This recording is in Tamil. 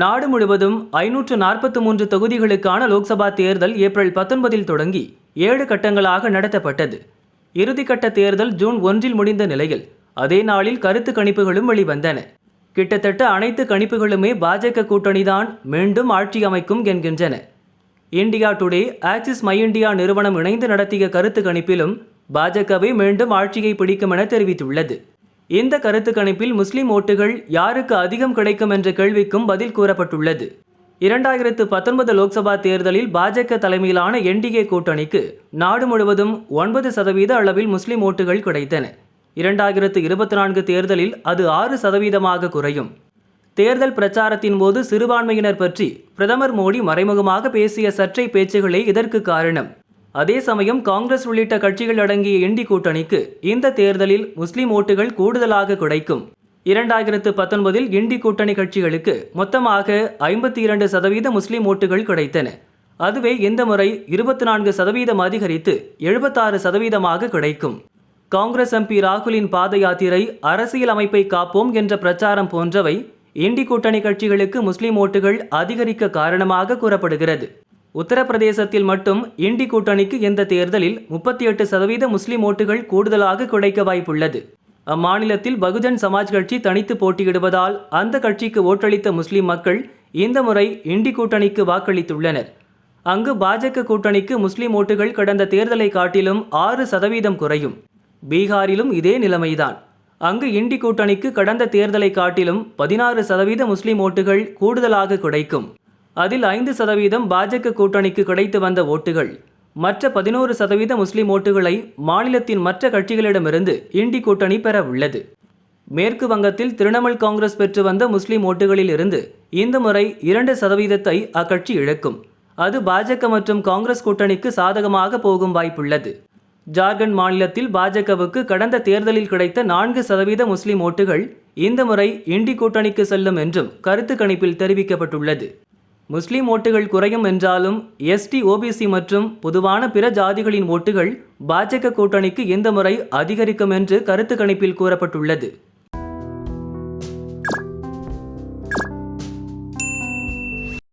நாடு முழுவதும் ஐநூற்று நாற்பத்தி மூன்று தொகுதிகளுக்கான லோக்சபா தேர்தல் ஏப்ரல் பத்தொன்பதில் தொடங்கி ஏழு கட்டங்களாக நடத்தப்பட்டது. இறுதிக்கட்ட தேர்தல் ஜூன் ஒன்றில் முடிந்த நிலையில் அதே நாளில் கருத்து கணிப்புகளும் வெளிவந்தன. கிட்டத்தட்ட அனைத்து கணிப்புகளுமே பாஜக கூட்டணிதான் மீண்டும் ஆட்சி அமைக்கும் என்கின்றன. India Today Axis My India நிறுவனம் இணைந்து நடத்திய கருத்து கணிப்பிலும் பாஜகவே மீண்டும் ஆட்சியை பிடிக்கும் என தெரிவித்துள்ளது. இந்த கருத்து கணிப்பில் முஸ்லிம் ஓட்டுகள் யாருக்கு அதிகம் கிடைக்கும் என்ற கேள்விக்கும் பதில் கூறப்பட்டுள்ளது. இரண்டாயிரத்து பத்தொன்பது லோக்சபா தேர்தலில் பாஜக தலைமையிலான என்டிஏ கூட்டணிக்கு நாடு முழுவதும் ஒன்பது சதவீத அளவில் முஸ்லிம் ஓட்டுகள் கிடைத்தன. இரண்டாயிரத்து இருபத்தி நான்கு தேர்தலில் அது ஆறு சதவீதமாக குறையும். தேர்தல் பிரச்சாரத்தின் போது சிறுபான்மையினர் பற்றி பிரதமர் மோடி மறைமுகமாக பேசிய சர்ச்சை பேச்சுகளே இதற்கு காரணம். அதே சமயம் காங்கிரஸ் உள்ளிட்ட கட்சிகள் அடங்கிய இண்டி கூட்டணிக்கு இந்த தேர்தலில் முஸ்லிம் ஓட்டுகள் கூடுதலாக கிடைக்கும். இரண்டாயிரத்து பத்தொன்பதில் இண்டி கூட்டணி கட்சிகளுக்கு மொத்தமாக ஐம்பத்தி இரண்டு சதவீத முஸ்லிம் ஓட்டுகள் கிடைத்தன. அதுவே இந்த முறை இருபத்தி நான்கு சதவீதம் அதிகரித்து எழுபத்தாறு சதவீதமாக கிடைக்கும். காங்கிரஸ் எம்பி ராகுலின் பாத யாத்திரை அரசியல் அமைப்பை காப்போம் என்ற பிரச்சாரம் போன்றவை இண்டி கூட்டணி கட்சிகளுக்கு முஸ்லிம் ஓட்டுகள் அதிகரிக்க காரணமாக கூறப்படுகிறது. உத்தரப்பிரதேசத்தில் மட்டும் இண்டி கூட்டணிக்கு இந்த தேர்தலில் முப்பத்தி எட்டு சதவீத முஸ்லிம் ஓட்டுகள் கூடுதலாக கிடைக்க வாய்ப்புள்ளது. அம்மாநிலத்தில் பகுஜன் சமாஜ் கட்சி தனித்து போட்டியிடுவதால் அந்த கட்சிக்கு ஓட்டளித்த முஸ்லிம் மக்கள் இந்த முறை இண்டி கூட்டணிக்கு வாக்களித்துள்ளனர். அங்கு பாஜக கூட்டணிக்கு முஸ்லிம் ஓட்டுகள் கடந்த தேர்தலை காட்டிலும் ஆறு சதவீதம் குறையும். பீகாரிலும் இதே நிலைமைதான். அங்கு இண்டி கூட்டணிக்கு கடந்த தேர்தலை காட்டிலும் பதினாறு சதவீத முஸ்லிம் ஓட்டுகள் கூடுதலாக கிடைக்கும். அதில் ஐந்து சதவீதம் பாஜக கூட்டணிக்கு கிடைத்து வந்த ஓட்டுகள். மற்ற பதினோரு சதவீத முஸ்லிம் ஓட்டுகளை மாநிலத்தின் மற்ற கட்சிகளிடமிருந்து இண்டி கூட்டணி பெற உள்ளது. மேற்கு வங்கத்தில் திரிணாமுல் காங்கிரஸ் பெற்று வந்த முஸ்லிம் ஓட்டுகளில் இருந்து இந்த முறை இரண்டு சதவீதத்தை அக்கட்சி இழக்கும். அது பாஜக மற்றும் காங்கிரஸ் கூட்டணிக்கு சாதகமாக போகும் வாய்ப்புள்ளது. ஜார்க்கண்ட் மாநிலத்தில் பாஜகவுக்கு கடந்த தேர்தலில் கிடைத்த நான்கு சதவீத முஸ்லிம் ஓட்டுகள் இந்த முறை இண்டி கூட்டணிக்கு செல்லும் என்றும் கருத்து கணிப்பில் தெரிவிக்கப்பட்டுள்ளது. முஸ்லீம் ஓட்டுகள் குறையும் என்றாலும் எஸ்டி ஓபிசி மற்றும் பொதுவான பிற ஜாதிகளின் ஓட்டுகள் பாஜக கூட்டணிக்கு இந்த முறை அதிகரிக்கும் என்று கருத்து கணிப்பில் கூறப்பட்டுள்ளது.